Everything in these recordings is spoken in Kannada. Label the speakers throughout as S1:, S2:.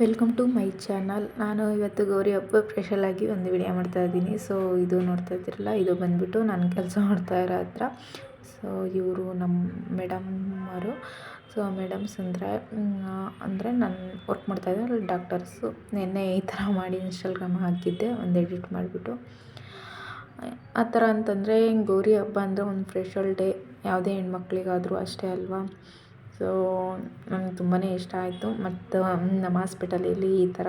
S1: ವೆಲ್ಕಮ್ ಟು ಮೈ ಚಾನಲ್ ನಾನು ಇವತ್ತು ಗೌರಿ ಹಬ್ಬ ಸ್ಪೆಷಲಾಗಿ ಒಂದು ವಿಡಿಯೋ ಮಾಡ್ತಾ ಇದ್ದೀನಿ. ಸೊ ಇದು ನೋಡ್ತಾ ಇದ್ದೀರಲ್ಲ, ಇದು ಬಂದುಬಿಟ್ಟು ನಾನು ಕೆಲಸ ಮಾಡ್ತಾ ಇರೋ ಹತ್ರ. ಸೊ ಇವರು ನಮ್ಮ ಮೇಡಮ್ ಅವರು. ಸೊ ಮೇಡಮ್ಸ್ ಅಂದರೆ ಅಂದರೆ ನಾನು ವರ್ಕ್ ಮಾಡ್ತಾ ಇದ್ದೆ ಡಾಕ್ಟರ್ಸು ನಿನ್ನೆ ಈ ಥರ ಮಾಡಿ ಇನ್ಸ್ಟಾಗ್ರಾಮ್ ಹಾಕಿದ್ದೆ, ಒಂದು ಎಡಿಟ್ ಮಾಡಿಬಿಟ್ಟು. ಆ ಥರ ಅಂತಂದರೆ, ಗೌರಿ ಹಬ್ಬ ಅಂದರೆ ಒಂದು ಸ್ಪೆಷಲ್ ಡೇ ಯಾವುದೇ ಹೆಣ್ಮಕ್ಳಿಗಾದರೂ ಅಷ್ಟೇ ಅಲ್ವಾ? ಸೊ, ನಂಗೆ ತುಂಬಾ ಇಷ್ಟ ಆಯಿತು. ಮತ್ತು ನಮ್ಮ ಹಾಸ್ಪಿಟಲಲ್ಲಿ ಈ ಥರ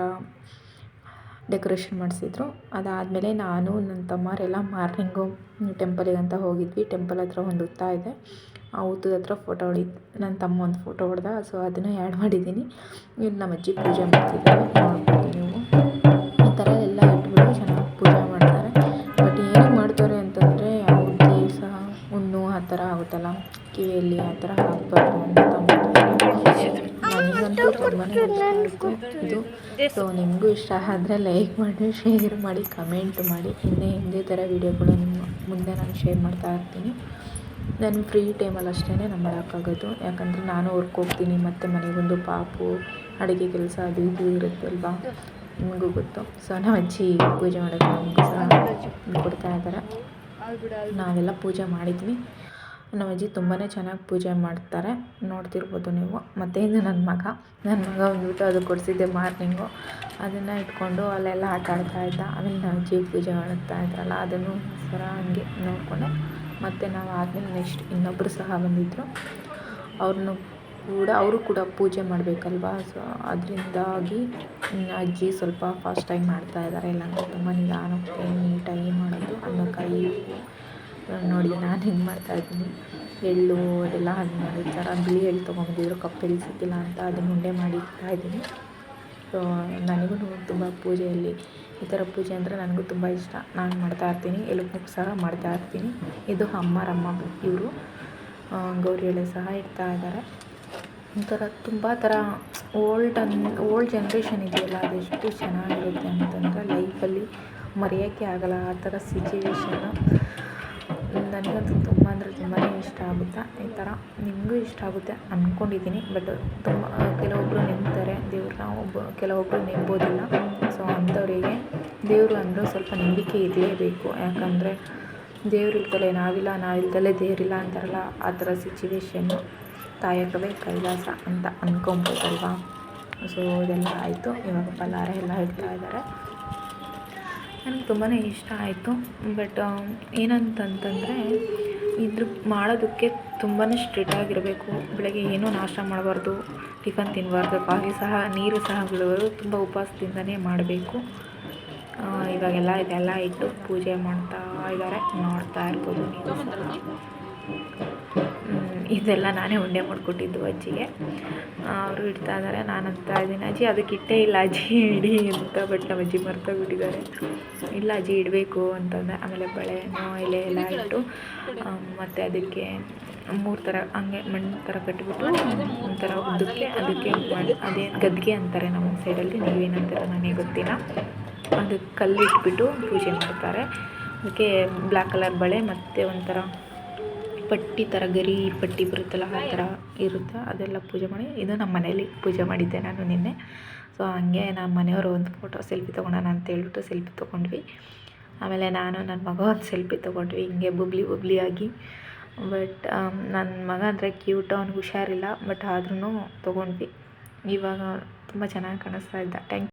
S1: ಡೆಕೋರೇಷನ್ ಮಾಡಿಸಿದ್ರು. ಅದಾದಮೇಲೆ ನಾನು, ನನ್ನ ತಮ್ಮರೆಲ್ಲ ಮಾರ್ನಿಂಗು ಅಂತ ಹೋಗಿದ್ವಿ. ಟೆಂಪಲ್ ಹತ್ರ ಒಂದು ಹುತ್ತ ಇದೆ. ಆ ಹುತ್ತದ ಹತ್ರ ಫೋಟೋ ಹೊಡಿತು ನನ್ನ ತಮ್ಮ ಒಂದು ಫೋಟೋ ಹೊಡೆದ. ಸೊ, ಅದನ್ನು ಆ್ಯಡ್ ಮಾಡಿದ್ದೀನಿ. ಇಲ್ಲಿ ನಮ್ಮ ಅಜ್ಜಿ ಪೂಜೆ ಮಾಡ್ತಿದ್ದಾರೆ. ನೀವು ಈ ಥರ ಎಲ್ಲ ಇಟ್ಬಿಟ್ಟು ಚೆನ್ನಾಗಿ ಪೂಜೆ ಮಾಡ್ತಾರೆ. ಬಟ್ ಏನಕ್ಕೆ ಮಾಡ್ತಾರೆ ಅಂತಂದರೆ ಯಾವುದೇ ಸಹ, ಹುಣ್ಣು ಆ ಥರ ಆಗುತ್ತಲ್ಲ. ಕಿವಿಯಲ್ಲಿ ಆ ಥರ ಹಾಕ್ಬಾರ್ದು ಅಂತ ಇದು ಸೊ ನಿಮಗೂ ಇಷ್ಟ ಆದರೆ ಲೈಕ್ ಮಾಡಿ ಶೇರ್ ಮಾಡಿ ಕಮೆಂಟ್ ಮಾಡಿ. ಇನ್ನೇ ಇದೇ ಥರ ವೀಡಿಯೋಗಳು ನಿಮ್ಮ ಮುಂದೆ ನಾನು ಶೇರ್ ಮಾಡ್ತಾ ಇರ್ತೀನಿ. ನಾನು ಫ್ರೀ ಟೈಮಲ್ಲಿ ಅಷ್ಟೇ ನಾನು ಮಾಡೋಕ್ಕಾಗೋದು. ಯಾಕಂದರೆ ನಾನು ವರ್ಕ್ ಹೋಗ್ತೀನಿ, ಮತ್ತು ಮನೆಗೊಂದು ಪಾಪು, ಅಡುಗೆ ಕೆಲಸ ಅದು ಇದು ಇರುತ್ತಲ್ವಾ? ನಿಮಗೂ ಗೊತ್ತು. ಸೊ ನಮ್ಮ ಅಜ್ಜಿ ಪೂಜೆ ಮಾಡೋದು ನಮಗೂ ಸಹ ಕೊಡ್ತಾ ಇದ್ದಾರೆ ನಾವೆಲ್ಲ ಪೂಜೆ ಮಾಡಿದ್ವಿ. ನಮ್ಮ ಅಜ್ಜಿ ತುಂಬಾ ಚೆನ್ನಾಗಿ ಪೂಜೆ ಮಾಡ್ತಾರೆ. ನೋಡ್ತಿರ್ಬೋದು ನೀವು. ಮತ್ತು ಇದು ನನ್ನ ಮಗ. ನನ್ನ ಮಗ ಬಂದ್ಬಿಟ್ಟು ಅದು ಕೊಡಿಸಿದ್ದೆ ಮಾರ್ನಿಂಗು. ಅದನ್ನು ಇಟ್ಕೊಂಡು ಅಲ್ಲೆಲ್ಲ ಆಟ ಆಡ್ತಾ ಇದ್ದ. ಆಮೇಲೆ ನಮ್ಮ ಅಜ್ಜಿ ಪೂಜೆ ಮಾಡ್ತಾ ಇದ್ರಲ್ಲ ಅದನ್ನು ಸರ ಹಂಗೆ ನೋಡಿಕೊಂಡೆ ಮತ್ತು ನಾವು ಆದಮೇಲೆ ನೆಕ್ಸ್ಟ್ ಇನ್ನೊಬ್ಬರು ಸಹ ಬಂದಿದ್ದರು ಅವ್ರನ್ನೂ ಕೂಡ, ಅವರು ಕೂಡ ಪೂಜೆ ಮಾಡಬೇಕಲ್ವಾ? ಸೊ ಅದರಿಂದಾಗಿ ಅಜ್ಜಿ ಸ್ವಲ್ಪ ಫಾಸ್ಟಾಗಿ ಮಾಡ್ತಾ ಇದ್ದಾರೆ ಇಲ್ಲಾಂದರೆ ತುಂಬ ನಿಧಾನಕ್ಕೆ, ನೀಟಾಗಿ ಮಾಡೋದು ಅನ್ನಕಾಯಿ ನೋಡಿ ನಾನು ಹೆಂಗೆ ಮಾಡ್ತಾಯಿದ್ದೀನಿ ಎಳ್ಳು ಅದೆಲ್ಲ ಹಂಗೆ ಮಾಡಿರ್ತಾರೆ ಬಿಳಿ ಎಳ್ಳು ತೊಗೊಂಬಂದಿದ್ರು ಕಪ್ಪು ಎಳ್ಳು ಸಿಕ್ಕಿಲ್ಲ ಅಂತ ಅದನ್ನು ಉಂಡೆ ಮಾಡಿ ಇಡ್ತಾಯಿದ್ದೀನಿ ಸೊ ನನಗೂ ತುಂಬ ಪೂಜೆಯಲ್ಲಿ ಈ ಥರ ಪೂಜೆ ಅಂದರೆ ನನಗೂ ತುಂಬ ಇಷ್ಟ. ನಾನು ಮಾಡ್ತಾ ಇರ್ತೀನಿ ಎಲ್ರಿಗೂ ಸಹ ಮಾಡ್ತಾಯಿರ್ತೀನಿ ಇದು ಅಮ್ಮರಮ್ಮ ಇವರು. ಗೌರಿ ಎಳೆ ಸಹ ಇಡ್ತಾ ಇದ್ದಾರೆ ಒಂಥರ ತುಂಬ ಥರ ಓಲ್ಡ್ ಅನ್, ಓಲ್ಡ್ ಜನ್ರೇಷನ್ ಇದೆಯಲ್ಲ, ಅದೆಷ್ಟು ಚೆನ್ನಾಗಿರುತ್ತೆ ಅಂತಂದರೆ ಲೈಫಲ್ಲಿ ಮರೆಯೋಕ್ಕೆ ಆಗಲ್ಲ. ಆ ಥರ ಸಿಚುವೇಶನ್ನು ನನಗಂತೂ ತುಂಬ ಅಂದರೆ ತುಂಬಾ ಇಷ್ಟ ಆಗುತ್ತೆ? ಈ ಥರ ನಿಮಗೂ ಇಷ್ಟ ಆಗುತ್ತೆ ಅಂದ್ಕೊಂಡಿದ್ದೀನಿ ಬಟ್ ತುಂಬ ಕೆಲವೊಬ್ಬರು ನೆಂಬ್ತಾರೆ ದೇವ್ರನ್ನ ಒಬ್ಬ ಕೆಲವೊಬ್ಬರು ನೆಂಬೋದಿಲ್ಲ. ಸೊ ಅಂಥವರಿಗೆ ದೇವರು ಅಂದರೆ ಸ್ವಲ್ಪ ನಂಬಿಕೆ ಇರಲೇಬೇಕು. ಯಾಕಂದರೆ ದೇವ್ರು ಇಲ್ದಲೆ ನಾವಿಲ್ಲ ನಾವಿಲ್ದಲೇ ದೇವರಿಲ್ಲ ಅಂತಾರಲ್ಲ, ಆ ಥರ ಸಿಚುವೇಶನ್ನು ತಾಯಕವೇ ಕೈಲಾಸ ಅಂತ ಅಂದ್ಕೊಬೋದಲ್ವಾ ಸೊ ಇದೆಲ್ಲ ಆಯಿತು. ಇವಾಗ ಪಲಾರ ಎಲ್ಲ ಹೇಳ್ತಾ ಇದ್ದಾರೆ. ನನಗೆ ತುಂಬಾ ಇಷ್ಟ ಆಯಿತು. ಬಟ್ ಏನಂತಂತಂದರೆ, ಇದ್ರ ಮಾಡೋದಕ್ಕೆ ತುಂಬಾ ಸ್ಟ್ರಿಕ್ಟಾಗಿರಬೇಕು ಬೆಳಗ್ಗೆ ಏನೂ ನಾಶ ಮಾಡಬಾರ್ದು, ಟಿಫನ್ ತಿನ್ನಬಾರ್ದು ಬಾಗಿ ಸಹ, ನೀರು ಸಹ ಬಿಡಬಾರ್ದು ತುಂಬ ಉಪವಾಸದಿಂದನೇ ಮಾಡಬೇಕು. ಇವಾಗೆಲ್ಲ ಇದೆಲ್ಲ ಇಟ್ಟು ಪೂಜೆ ಮಾಡ್ತಾ ಇದ್ದಾರೆ ನೋಡ್ತಾ ಇರ್ಬೋದು ಇದೆಲ್ಲ ನಾನೇ ಉಂಡೆ ಮಾಡಿಕೊಟ್ಟಿದ್ದು ಅಜ್ಜಿಗೆ. ಅವರು ಇಡ್ತಾ ಇದ್ದಾರೆ. ನಾನು ಅಂತ ಇದ್ದೀನಿ, ಅಜ್ಜಿ, ಅದಕ್ಕೆ ಇಟ್ಟೇ ಇಲ್ಲ, ಅಜ್ಜಿ, ಇಡಿ ಅಂತ ಬಟ್ ನಮ್ಮ ಅಜ್ಜಿ ಮರ್ತೋಗ್ಬಿಟ್ಟಿದ್ದಾರೆ ಇಲ್ಲ, ಅಜ್ಜಿ, ಇಡಬೇಕು ಅಂತಂದೆ. ಆಮೇಲೆ ಬಳೆನೋ ಎಲೆ ಎಲ್ಲ ಇಟ್ಟು ಮತ್ತು ಅದಕ್ಕೆ ಮೂರು ಥರ ಹಂಗೆ ಮಣ್ಣು ಥರ ಕಟ್ಟಿಬಿಟ್ಟು ಒಂಥರ ಉದ್ದಕ್ಕೆ ಅದಕ್ಕೆ ಮಾಡಿ, ಅದೇ ಗದ್ಗೆ ಅಂತಾರೆ ನಮ್ಮ ಸೈಡಲ್ಲಿ, ನೀವೇನಂತಾರೆ ನನಗೆ ಗೊತ್ತಿಲ್ಲ. ಅದಕ್ಕೆ ಕಲ್ಲಿಟ್ಬಿಟ್ಟು ಪೂಜೆ ಮಾಡ್ತಾರೆ. ಅದಕ್ಕೆ ಬ್ಲ್ಯಾಕ್ ಕಲರ್ ಬಳೆ ಮತ್ತು ಒಂಥರ ಪಟ್ಟಿ ಥರ ಗರಿ ಪಟ್ಟಿ ಬರುತ್ತಲ್ಲ, ಆ ಥರ ಇರುತ್ತೆ. ಅದೆಲ್ಲ ಪೂಜೆ ಮಾಡಿ, ಇದು ನಮ್ಮ ಮನೇಲಿ ಪೂಜೆ ಮಾಡಿದ್ದೆ ನಾನು ನಿನ್ನೆ. ಸೊ ಹಂಗೆ ನಮ್ಮ ಮನೆಯವರು ಒಂದು ಫೋಟೋ ಸೆಲ್ಫಿ ತೊಗೊಳೋಣ ಅಂತ ಹೇಳ್ಬಿಟ್ಟು ಸೆಲ್ಫಿ ತೊಗೊಂಡ್ವಿ. ಆಮೇಲೆ ನಾನು ನನ್ನ ಮಗ ಒಂದು ಸೆಲ್ಫಿ ತೊಗೊಂಡ್ವಿ, ಹಿಂಗೆ ಬುಬ್ಲಿ ಬುಬ್ಲಿಯಾಗಿ ಬಟ್ ನನ್ನ ಮಗ ಅಂದರೆ ಕ್ಯೂಟ್ ಅವ್ನಿಗೆ ಹುಷಾರಿಲ್ಲ ಬಟ್ ಆದ್ರೂ ತೊಗೊಂಡ್ವಿ. ಇವಾಗ ತುಂಬ ಚೆನ್ನಾಗಿ ಕಾಣಿಸ್ತಾ ಇದ್ದ ಟ್ಯಾಂಕ್